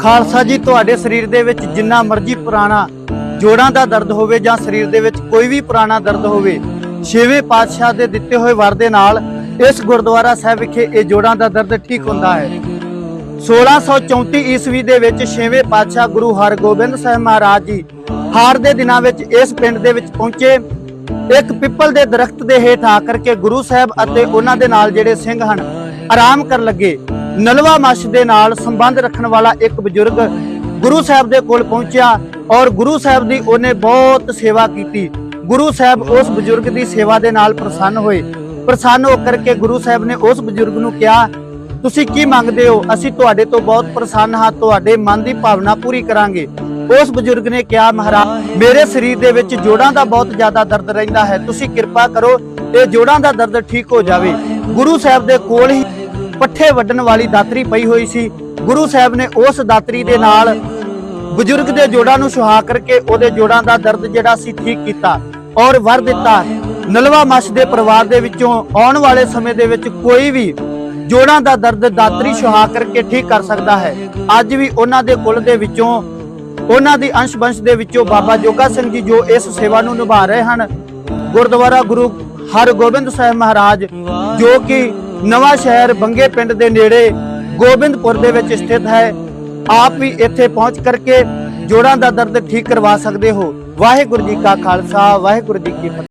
ਖਾਲਸਾ ਜੀ, ਤੁਹਾਡੇ ਸਰੀਰ ਦੇ ਵਿੱਚ ਜਿੰਨਾ ਮਰਜ਼ੀ ਪੁਰਾਣਾ ਜੋੜਾਂ ਦਾ ਦਰਦ ਹੋਵੇ ਜਾਂ ਸਰੀਰ ਦੇ ਵਿੱਚ ਕੋਈ ਵੀ ਪੁਰਾਣਾ ਦਰਦ ਹੋਵੇ, ਛੇਵੇਂ ਪਾਤਸ਼ਾਹ ਦੇ ਦਿੱਤੇ ਹੋਏ ਵਰ ਦੇ ਨਾਲ ਇਸ ਗੁਰਦੁਆਰਾ ਸਾਹਿਬ ਵਿਖੇ ਇਹ ਜੋੜਾਂ ਦਾ ਦਰਦ ਠੀਕ ਹੁੰਦਾ ਹੈ। 1634 ਈਸਵੀ ਦੇ ਵਿੱਚ ਛੇਵੇਂ ਪਾਤਸ਼ਾਹ ਗੁਰੂ ਹਰਗੋਬਿੰਦ ਸਾਹਿਬ ਮਹਾਰਾਜ ਜੀ ਹਾਰ ਦੇ ਦਿਨਾਂ ਵਿੱਚ ਇਸ ਪਿੰਡ ਦੇ ਵਿੱਚ ਪਹੁੰਚੇ। ਇੱਕ ਪਿੱਪਲ ਦੇ ਦਰਖਤ ਦੇ ਹੇਠ ਆ ਕਰਕੇ ਗੁਰੂ ਸਾਹਿਬ ਅਤੇ ਉਹਨਾਂ ਦੇ ਨਾਲ ਜਿਹੜੇ ਸਿੰਘ ਹਨ, ਆਰਾਮ ਕਰਨ ਲੱਗੇ। ਨਲਵਾ ਮੱਛ ਦੇ ਨਾਲ ਸੰਬੰਧ ਰੱਖਣ ਵਾਲਾ ਇੱਕ ਬਜ਼ੁਰਗ ਗੁਰੂ ਸਾਹਿਬ ਦੇ ਕੋਲ ਪਹੁੰਚਿਆ ਔਰ ਗੁਰੂ ਸਾਹਿਬ ਦੀ ਉਹਨੇ ਬਹੁਤ ਸੇਵਾ ਕੀਤੀ। ਗੁਰੂ ਸਾਹਿਬ ਉਸ ਬਜ਼ੁਰਗ ਦੀ ਸੇਵਾ ਦੇ ਨਾਲ ਪ੍ਰਸੰਨ ਹੋਏ। ਪ੍ਰਸੰਨ ਹੋ ਕਰਕੇ ਗੁਰੂ ਸਾਹਿਬ ਨੇ ਉਸ ਬਜ਼ੁਰਗ ਨੂੰ ਕਿਹਾ, ਤੁਸੀਂ ਕੀ ਮੰਗਦੇ ਹੋ? ਅਸੀਂ ਤੁਹਾਡੇ ਤੋਂ ਬਹੁਤ ਪ੍ਰਸੰਨ ਹਾਂ, ਤੁਹਾਡੇ ਮਨ ਦੀ ਭਾਵਨਾ ਪੂਰੀ ਕਰਾਂਗੇ। ਉਸ ਬਜ਼ੁਰਗ ਨੇ ਕਿਹਾ, ਮਹਾਰਾਜ, ਮੇਰੇ ਸਰੀਰ ਦੇ ਵਿੱਚ ਜੋੜਾਂ ਦਾ ਬਹੁਤ ਜ਼ਿਆਦਾ ਦਰਦ ਰਹਿੰਦਾ ਹੈ। ਤੁਸੀਂ ਕਿਰਪਾ ਕਰੋ, ਇਹ ਜੋੜਾਂ ਦਾ ਦਰਦ ਠੀਕ ਹੋ ਜਾਵੇ। ਗੁਰੂ ਸਾਹਿਬ ਦੇ ਕੋਲ ਹੀ ਪੱਠੇ ਵੱਢਣ ਵਾਲੀ ਦਾਤਰੀ ਪਈ ਹੋਈ ਸੀ। ਗੁਰੂ ਸਾਹਿਬ ਨੇ ਉਸ ਦਾਤਰੀ ਦੇ ਨਾਲ ਬਜ਼ੁਰਗ ਦੇ ਜੋੜਾਂ ਨੂੰ ਸੁਹਾ ਕਰਕੇ ਉਹਦੇ ਜੋੜਾਂ ਦਾ ਦਰਦ ਜਿਹੜਾ ਸੀ ਠੀਕ ਕੀਤਾ ਔਰ ਵਰ ਦਿੱਤਾ। ਨਲਵਾ ਮੱਛ ਦੇ ਪਰਿਵਾਰ ਦੇ ਵਿੱਚੋਂ ਆਉਣ ਵਾਲੇ ਸਮੇਂ ਦੇ ਵਿੱਚ ਕੋਈ ਵੀ ਜੋੜਾਂ ਦਾ ਦਰਦ ਦਾਤਰੀ ਸੁਹਾ ਕਰਕੇ ਠੀਕ ਕਰ ਸਕਦਾ ਹੈ। ਅੱਜ ਵੀ ਉਹਨਾਂ ਦੇ ਕੁਲ ਦੇ ਵਿੱਚੋਂ, ਉਹਨਾਂ ਦੀ ਅੰਸ਼ ਬੰਸ਼ ਦੇ ਵਿੱਚੋਂ ਬਾਬਾ ਜੋਗਾ ਸਿੰਘ ਜੀ ਜੋ ਇਸ ਸੇਵਾ ਨੂੰ ਨਿਭਾ ਰਹੇ ਹਨ, ਗੁਰਦੁਆਰਾ ਗੁਰੂ ਹਰਗੋਬਿੰਦ ਸਾਹਿਬ ਮਹਾਰਾਜ, ਜੋ ਕਿ ਨਵਾਂ ਸ਼ਹਿਰ ਬੰਗੇ ਪਿੰਡ ਦੇ ਨੇੜੇ ਗੋਬਿੰਦਪੁਰ ਦੇ ਵਿੱਚ ਸਥਿਤ ਹੈ। ਆਪ ਵੀ ਇੱਥੇ ਪਹੁੰਚ ਕਰਕੇ ਜੋੜਾਂ ਦਾ ਦਰਦ ਠੀਕ ਕਰਵਾ ਸਕਦੇ ਹੋ। ਵਾਹਿਗੁਰੂ ਜੀ ਕਾ ਖਾਲਸਾ, ਵਾਹਿਗੁਰੂ ਜੀ ਕੀ ਫਤਿਹ।